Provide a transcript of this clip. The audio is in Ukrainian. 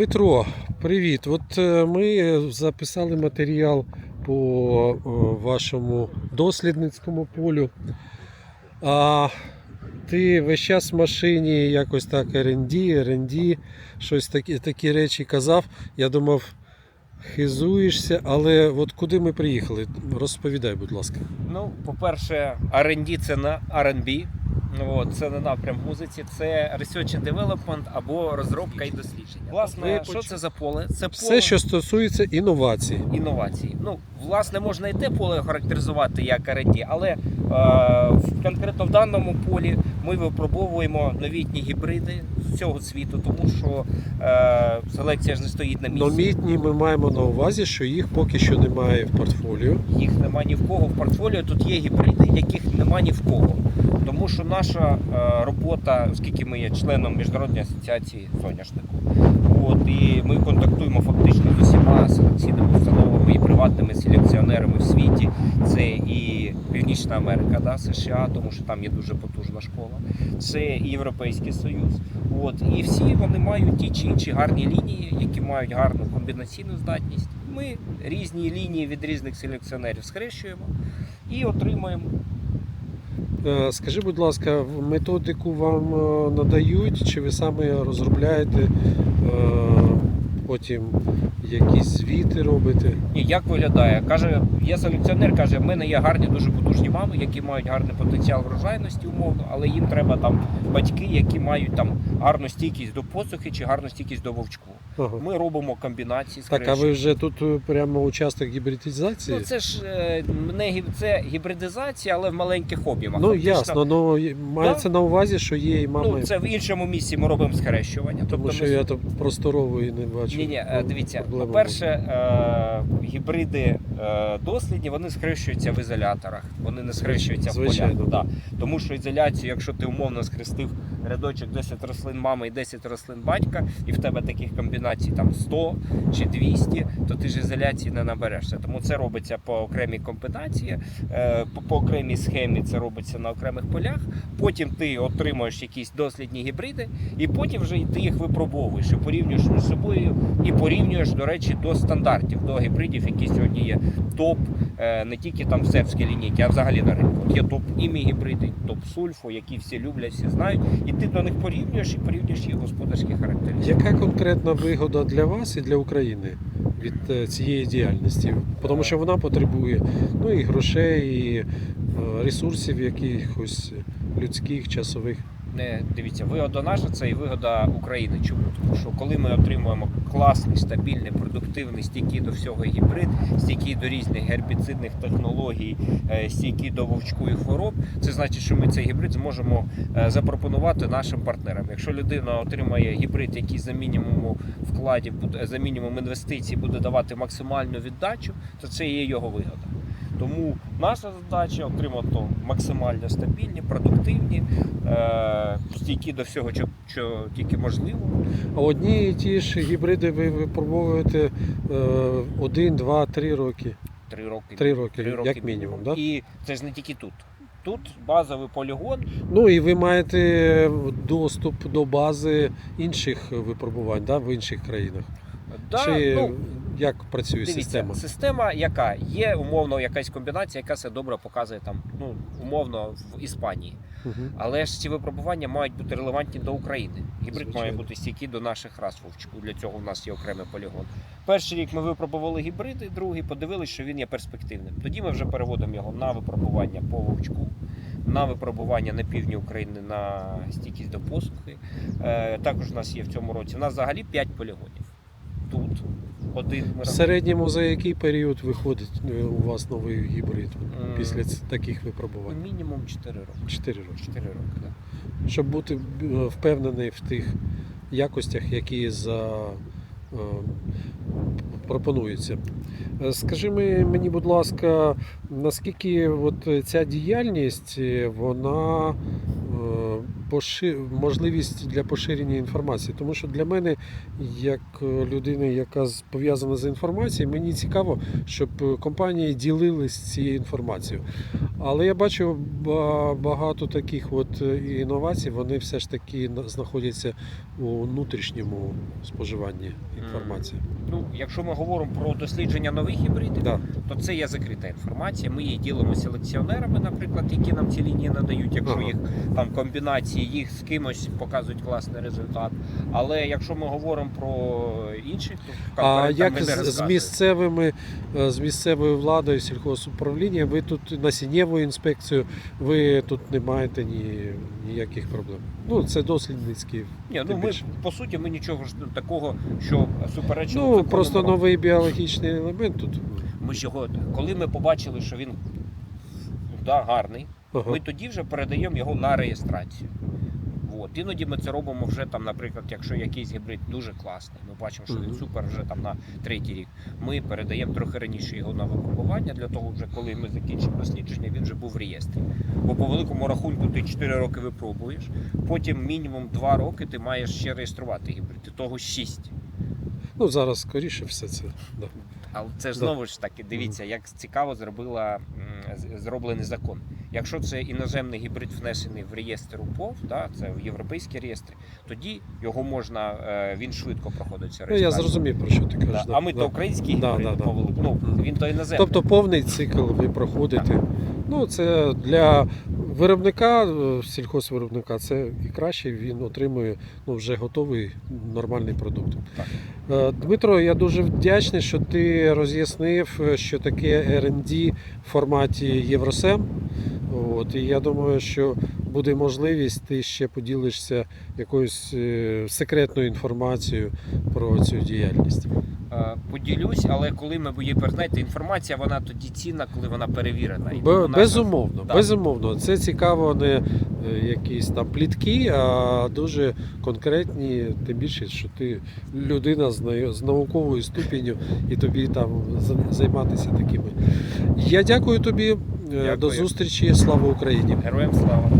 Дмитро, привіт. От е, ми записали матеріал по е, вашому дослідницькому полю. А ти весь час в машині якось так R&D, R&D, щось такі, такі речі казав. Я думав, хизуєшся, але от куди ми приїхали? Розповідай, будь ласка. Ну, по-перше, R&D це на R&B. Ну, От, це не напрям музиці, це Research and Development або розробка і дослідження. Власне, Ви що це за поле? Це поле Все, що стосується інновацій. інновацій. Ну, власне, можна і те поле характеризувати як R&D, але е, в- конкретно в даному полі ми випробовуємо новітні гібриди з цього світу, тому що е, селекція ж не стоїть на місці. Новітні ми маємо на увазі, що їх поки що немає в портфоліо. їх нема ні в кого в портфоліо. Тут є гібриди, яких нема ні в кого. Тому що наша е, робота, оскільки ми є членом міжнародної асоціації соняшнику, от і ми контактуємо фактично з усіма селекційними установами і приватними селекціонерами в світі. Це і Північна Америка, да, США, тому що там є дуже потужна школа. Це і Європейський Союз. От і всі вони мають ті чи інші гарні лінії, які мають гарну комбінаційну здатність. Ми різні лінії від різних селекціонерів схрещуємо і отримуємо. Е, Скажи, будь ласка, методику вам е, надають, чи ви самі розробляєте, е, потім якісь звіти робите? Ні, як виглядає? Каже, є селекціонер, каже, в мене є гарні, дуже потужні мами, які мають гарний потенціал врожайності, умовно, але їм треба там батьки, які мають там гарну стійкість до посухи чи гарну стійкість до вовчку. Ага. Ми робимо комбінації. Так, а ви вже тут е, прямо учасник гібридизації? Ну, це ж е, не це гібридизація, але в маленьких об'ємах. Ну, Фактично, ясно, ну мається мається на увазі, що є і мама. Ну, це в іншому місці ми робимо схрещування. тому тобто що ми я то просторової не бачу. Ні, ні, Ну, дивіться, по-перше, е, гібриди е, дослідні вони схрещуються в ізоляторах, вони не схрещуються в Звичайно. полях. Да. Тому що ізоляцію, якщо ти умовно схрестив рядочок 10 рослин мами і 10 рослин батька, і в тебе таких комбінацій там 100 чи 200, то ти ж ізоляції не наберешся. Тому це робиться по окремій комбінації, е, по окремій схемі це робиться на окремих полях. Потім ти отримуєш якісь дослідні гібриди, і потім вже ти їх випробовуєш і порівнюєш між собою, і порівнюєш, до речі, до стандартів, до гібридів, які сьогодні є топ, е, не тільки там в сербській лінійці, а взагалі на ринку. Є топ імі гібриди, топ сульфо, які всі люблять, всі знають, і ти до них порівнюєш і порівнюєш їх господарські характеристики. Яка конкретна вигода для вас і для України від е, цієї діяльності? Тому що вона потребує ну, і грошей, і е, ресурсів якихось людських, часових. Не дивіться, вигода наша це і вигода України. Чому? Тому що коли ми отримуємо класний, стабільний, продуктивний, стійкий до всього гібрид, стійкий до різних гербіцидних технологій, е, стійкий до вовчку і хвороб, це значить, що ми цей гібрид зможемо е, запропонувати нашим партнерам. Якщо людина отримає гібрид, який за мінімуму вкладів за мінімум інвестицій буде давати максимальну віддачу, то це є його вигода. Тому наша задача отримати максимально стабільні, продуктивні, е, стійкі до всього, що, тільки можливо. А одні і ті ж гібриди ви випробовуєте е, один, два, три роки. Три роки. Три роки, Три роки як мінімум, да? І це ж не тільки тут. Тут базовий полігон. Ну і ви маєте доступ до бази інших випробувань да, в інших країнах. Да, Чи ну, як працює дивіться, система? система, яка є умовно якась комбінація, яка себе добре показує там, ну умовно в Іспанії. Угу. Але ж ці випробування мають бути релевантні до України. Гібрид Звичайно. має бути стійкий до наших рас вовчку. Для цього в нас є окремий полігон. Перший рік ми випробували гібриди, другий подивилися, що він є перспективним. Тоді ми вже переводимо його на випробування по вовчку, на випробування на півдні України на стійкість до посухи. Е, також у нас є в цьому році. У нас взагалі 5 полігонів. Один В середньому за який період виходить е, у вас новий гібрид М. після таких випробувань? мінімум 4 роки. 4 роки. 4 роки, так. Щоб бути е, впевнений в тих якостях, які за, е, пропонуються. Е, Скажи мені, будь ласка, наскільки от ця діяльність е, вона е, поши... можливість для поширення інформації. Тому що для мене, як е, людини, яка пов'язана з інформацією, мені цікаво, щоб е, компанії ділились цією інформацією. Але я бачу багато таких от е, інновацій, вони все ж таки знаходяться у внутрішньому споживанні інформації. Ну, якщо ми говоримо про дослідження нових гібридів, Да. то це є закрита інформація. Ми її ділимо селекціонерами, наприклад, які нам ці лінії надають, якщо Ага. їх там комбінації їх з кимось показують класний результат. Але якщо ми говоримо про інші, то А як з, з місцевими е, з місцевою владою сільхозуправління, ви тут насіннєву інспекцію, ви тут не маєте ні, ніяких проблем. Ну, це дослідницькі. Ні, ну ми по суті ми нічого ж такого, що суперечило Ну, просто новий біологічний елемент тут. Ми ж його, коли ми побачили, що він да, гарний, Ага. ми тоді вже передаємо його на реєстрацію. От. Іноді ми це робимо вже там, наприклад, якщо якийсь гібрид дуже класний, ми бачимо, що він супер вже там на третій рік. Ми передаємо трохи раніше його на випробування для того, вже коли ми закінчимо дослідження, він вже був в реєстрі. Бо по великому рахунку ти 4 роки випробуєш, потім мінімум 2 роки ти маєш ще реєструвати гібрид, і того 6. Ну, зараз скоріше все це. Да. Але це ж Да. знову ж таки, дивіться, як цікаво зробила зроблений закон. Якщо це іноземний гібрид внесений в реєстр УПОВ, да, це в європейські реєстри, тоді його можна, е, він швидко проходить цю Ну, я зрозумів, про що ти кажеш. Да. да, А ми да. то український Да, гібрид да, да. ну, він то іноземний. Тобто повний цикл ви проходите. Ну, це для виробника, е, сільхозвиробника, це і краще, він отримує ну, вже готовий нормальний продукт. Так. Е, Дмитро, я дуже вдячний, що ти роз'яснив, е, що таке R&D в форматі Євросем. От, і я думаю, що буде можливість, ти ще поділишся якоюсь секретною інформацією про цю діяльність. Е, Поділюсь, але коли ми її знаєте, інформація, вона тоді цінна, коли вона перевірена. І вона- Безумовно, Так. безумовно. Це цікаво не е, якісь там плітки, а дуже конкретні, тим більше, що ти людина з, нау- з науковою ступінню і тобі там за- займатися такими. Я дякую тобі. Е, До зустрічі. Слава Україні! Героям слава!